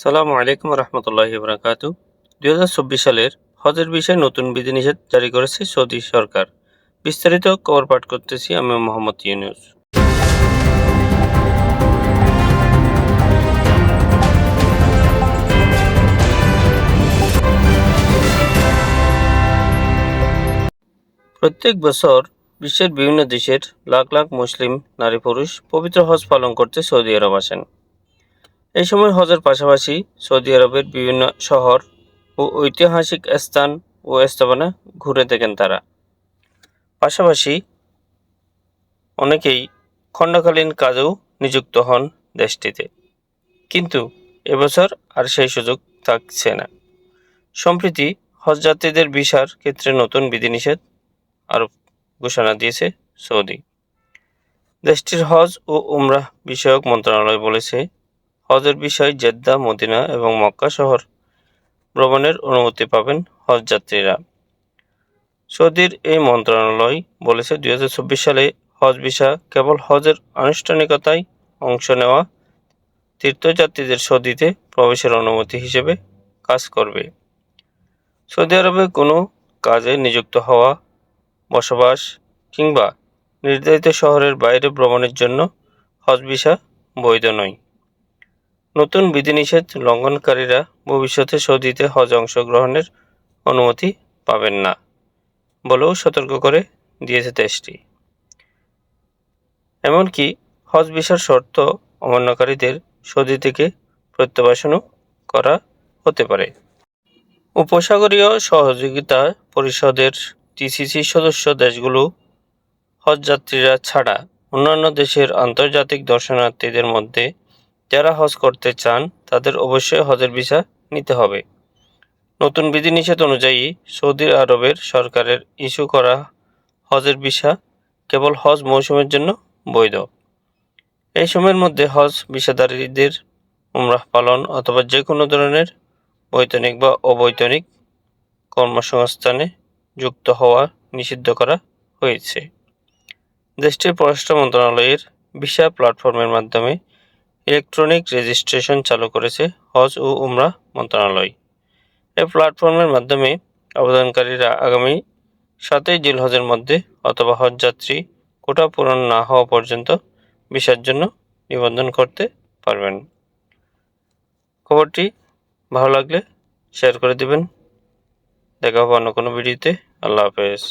সালামু আলাইকুম রহমতুল্লাহ বরাকাতু দুই হাজার চব্বিশ সালের হজের বিষয়ে নতুন বিধিনিষেধ জারি করেছে সৌদি সরকার। বিস্তারিত খবর পাঠ করতেছি আমি মোহাম্মদ ইউনুস। প্রত্যেক বছর বিশ্বের বিভিন্ন দেশের লাখ লাখ মুসলিম নারী পুরুষ পবিত্র হজ পালন করতে সৌদি আরব আসেন। এই সময় হজের পাশাপাশি সৌদি আরবের বিভিন্ন শহর ও ঐতিহাসিক স্থান ও স্থাপনা ঘুরে দেখেন তারা। পাশাপাশি অনেকেই খণ্ডকালীন কাজেও নিযুক্ত হন দেশটিতে। কিন্তু এবছর আর সেই সুযোগ থাকছে না। সম্প্রতি হজযাত্রীদের ভিসার ক্ষেত্রে নতুন বিধিনিষেধ আরোপ ঘোষণা দিয়েছে সৌদি। দেশটির হজ ও উমরাহ বিষয়ক মন্ত্রণালয় বলেছে হজের বিষয় জেদ্দা, মদিনা এবং মক্কা শহর ভ্রমণের অনুমতি পাবেন হজযাত্রীরা সৌদির এই মন্ত্রণালয় বলেছে দু হাজার চব্বিশ সালে হজ ভিসা কেবল হজের আনুষ্ঠানিকতায় অংশ নেওয়া তীর্থযাত্রীদের সৌদিতে প্রবেশের অনুমতি হিসেবে কাজ করবে। সৌদি আরবে কোনো কাজে নিযুক্ত হওয়া, বসবাস কিংবা নির্ধারিত শহরের বাইরে ভ্রমণের জন্য হজ ভিসা বৈধ নয়। নতুন বিধিনিষেধ লঙ্ঘনকারীরা ভবিষ্যতে সৌদিতে হজ অংশগ্রহণের অনুমতি পাবেন না। বলেও সতর্ক করে দিয়েছে দেশটি। এমনকি হজ ভিসার শর্ত অমান্যকারীদের সৌদি থেকে প্রত্যাবাসনও করা হতে পারে। উপসাগরীয় সহযোগিতা পরিষদের টিসিসি সদস্য দেশগুলো হজযাত্রীরা ছাড়া অন্যান্য দেশের আন্তর্জাতিক দর্শনার্থীদের মধ্যে যারা হজ করতে চান, তাদের অবশ্যই হজের ভিসা নিতে হবে। নতুন বিধিনিষেধ অনুযায়ী সৌদি আরবের সরকারের ইস্যু করা হজের ভিসা কেবল হজ মৌসুমের জন্য বৈধ। এই সময়ের মধ্যে হজ ভিসাধারীদের উমরাহ পালন অথবা যে কোনো ধরনের বৈতনিক বা অবৈতনিক কর্মসংস্থানে যুক্ত হওয়া নিষিদ্ধ করা হয়েছে। দেশটির পররাষ্ট্র মন্ত্রণালয়ের ভিসা প্ল্যাটফর্মের মাধ্যমে ইলেকট্রনিক রেজিস্ট্রেশন চালু করেছে হজ ও উমরা মন্ত্রণালয়। এই প্ল্যাটফর্মের মাধ্যমে আবেদনকারীরা আগামী সাতই জিলহজের মধ্যে অথবা হজ যাত্রী কোটা পূরণ না হওয়া পর্যন্ত ভিসার জন্য নিবন্ধন করতে পারবেন। খবরটি ভালো লাগলে শেয়ার করে দিবেন। দেখা হবে অন্য কোনো ভিডিওতে। আল্লাহ হাফেজ।